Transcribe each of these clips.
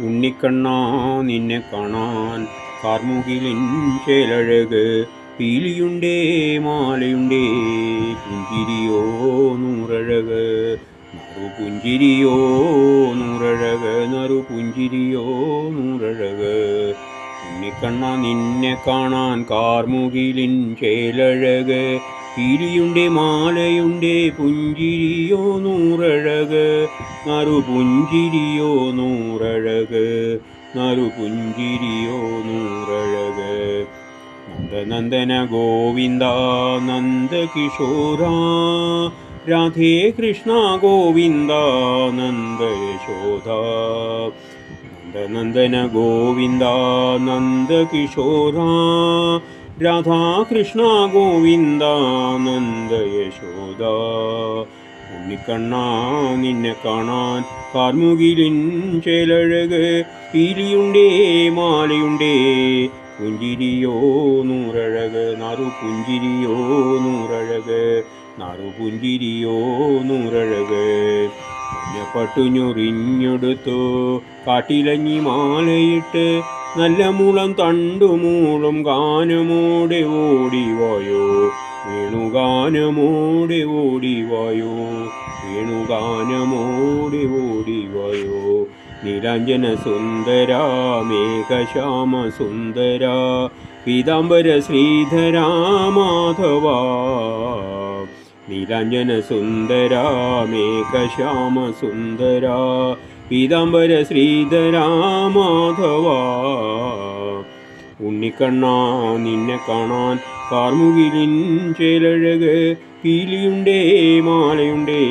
ഉണ്ണിക്കണ്ണാ നിന്നെ കാണാൻ കാർമുകിലിൻ ചേലഴക് പീലിയുണ്ടേ മാലയുണ്ടേ പുഞ്ചിരിയോ നൂറഴക്. നറു പുഞ്ചിരിയോ നൂറഴക് നറു പുഞ്ചിരിയോ നൂറഴക്. ഉണ്ണിക്കണ്ണ നിന്നെ കാണാൻ കാർമുകിലിൻ ചേലഴക് പീലിയുണ്ടേ മാലയുണ്ടേ പുഞ്ചിരിയോ നൂറഴക് നറു പുഞ്ചിരിയോ നൂറഴക് നറു പുഞ്ചിരിയോ നൂറഴക്. നന്ദനന്ദന ഗോവിന്ദ നന്ദകിശോര രാധേ കൃഷ്ണ ഗോവിന്ദ നന്ദ യശോദ നന്ദനന്ദന ഗോവിന്ദ നന്ദകിശോര രാധാകൃഷ്ണ ഗോവിന്ദ നന്ദ യശോദ. ഉണ്ണിക്കണ്ണ നിന്നെ കാണാൻ കാർമുകിലിൻ ചേലഴക് പീലിയുണ്ടേ മാലയുണ്ടേ. പുഞ്ചിരിയോ നൂറഴക് നറു പുഞ്ചിരിയോ നൂറഴക് നറു പുഞ്ചിരിയോ നൂറഴക്. പട്ടുഞ്ഞൊറിഞ്ഞെടുത്തു കാട്ടിലഞ്ഞി മാലയിട്ട് നല്ല മുളം തണ്ടുമൂളും ഗാനമോടെ ഓടിവായോ വേണുഗാനമോടെ ഓടിവായോ വേണുഗാനമോടെ ഓടിവായോ നിരഞ്ജന സുന്ദര മേഘശ്യാമ സുന്ദര പീതാംബര ശ്രീധര മാധവ. നിരഞ്ജന സുന്ദര മേഘശ്യാമ സുന്ദര പീതാംബര ശ്രീധരാമാധവ. ഉണ്ണിക്കണ്ണാ നിന്നെ കാണാൻ കാർമുകിലിൻ ചേലഴക് പീലിയുണ്ടേ മാലയുണ്ടേ.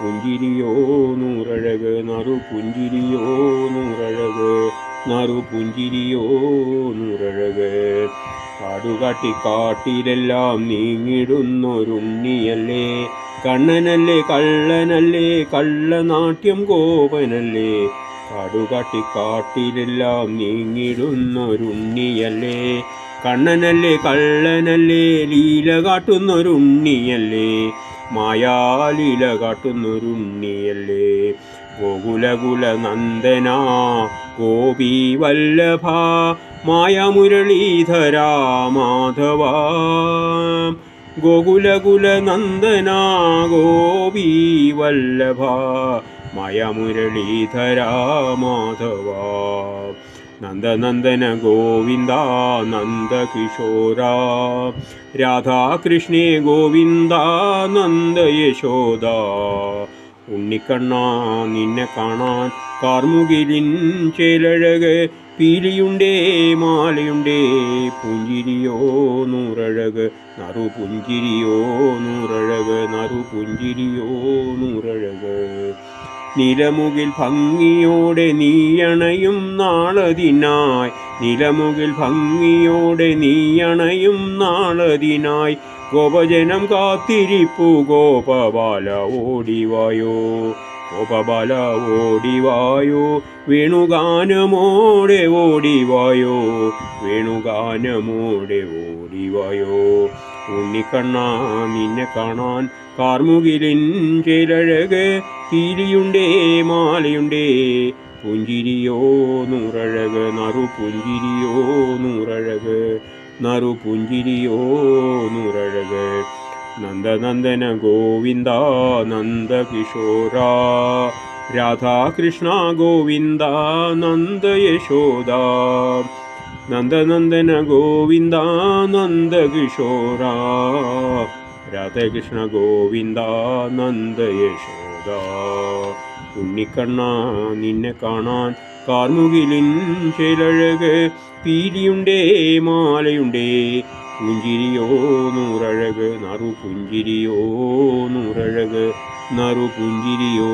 പുഞ്ചിരിയോ നൂറഴക് നറു പുഞ്ചിരിയോ നൂറഴക് നറു പുഞ്ചിരിയോ നൂറഴക്. കാടുകാട്ടി കാട്ടിലെല്ലാം നീങ്ങിടുന്നൊരുണ്ണിയല്ലേ കണ്ണനല്ലേ കള്ളനല്ലേ കള്ളനാട്യം കോപനല്ലേ? കാടുകാട്ടി കാട്ടിലെല്ലാം നീങ്ങിടുന്നൊരുണ്ണിയല്ലേ? കണ്ണനല്ലേ കള്ളനല്ലേ ലീല കാട്ടുന്നൊരുണ്ണിയല്ലേ? മായാലീല കാട്ടുന്നൊരുണ്ണിയല്ലേ? ഗോകുലകുല നന്ദന ഗോപി വല്ലഭ മായമുരളീധര മാധവ. ഗോകുലകുല ഗോപീവല്ലഭ ഗോപി വല്ലഭ മായമുരളീധര മാധവ. നന്ദനന്ദന ഗോവിന്ദ നന്ദകിശോര. രാധാകൃഷ്ണേ ഗോവിന്ദ നന്ദ യശോദ ഉണ്ണിക്കണ്ണ നിന്നെ കാണാൻ കാർമുകിലിൻ ചേലഴക് പീലിയുണ്ടേ മാലയുണ്ടേ പുഞ്ചിരിയോ നൂറഴക്. നറു പുഞ്ചിരിയോ നൂറഴക് നറു പുഞ്ചിരിയോ നൂറഴക്. നിലമുകിൽ ഭംഗിയോടെ നീയണയും നാളതിനായി. നിലമുകിൽ ഭംഗിയോടെ നീയണയും നാളതിനായി ഗോപജനം കാത്തിരിപ്പു ഗോപബാല ഓടിവായോ ഗോപബാല ഓടിവായോ വേണുഗാനമോടെ ഓടിവായോ വേണുഗാനമോടെ ഓടിവായോ. ഉണ്ണിക്കണ്ണാ നിന്നെ കാണാൻ കാർമുകിലിൻ ചിലഴക് പീലിയുണ്ടേ മാലയുണ്ടേ പുഞ്ചിരിയോ നൂറഴക് നറു പുഞ്ചിരിയോ നൂറഴക് നറു പുഞ്ചിരിയോ നൂറഴക്. നന്ദനന്ദന ഗോവിന്ദ നന്ദകിശോര രാധാകൃഷ്ണ ഗോവിന്ദ നന്ദ യശോദ നന്ദനന്ദന ഗോവിന്ദ നന്ദകിശോര രാധകൃഷ്ണ ഗോവിന്ദ നന്ദ യശോദ ഉണ്ണിക്കണ്ണ നിന്നെ കാണാൻ കാർമുകിലിൻ ചേലഴക് പീലിയുണ്ടേ മാലയുണ്ടേ. പുഞ്ചിരിയോ നൂറഴക് നറു പുഞ്ചിരിയോ നൂറഴക് നറു പുഞ്ചിരിയോ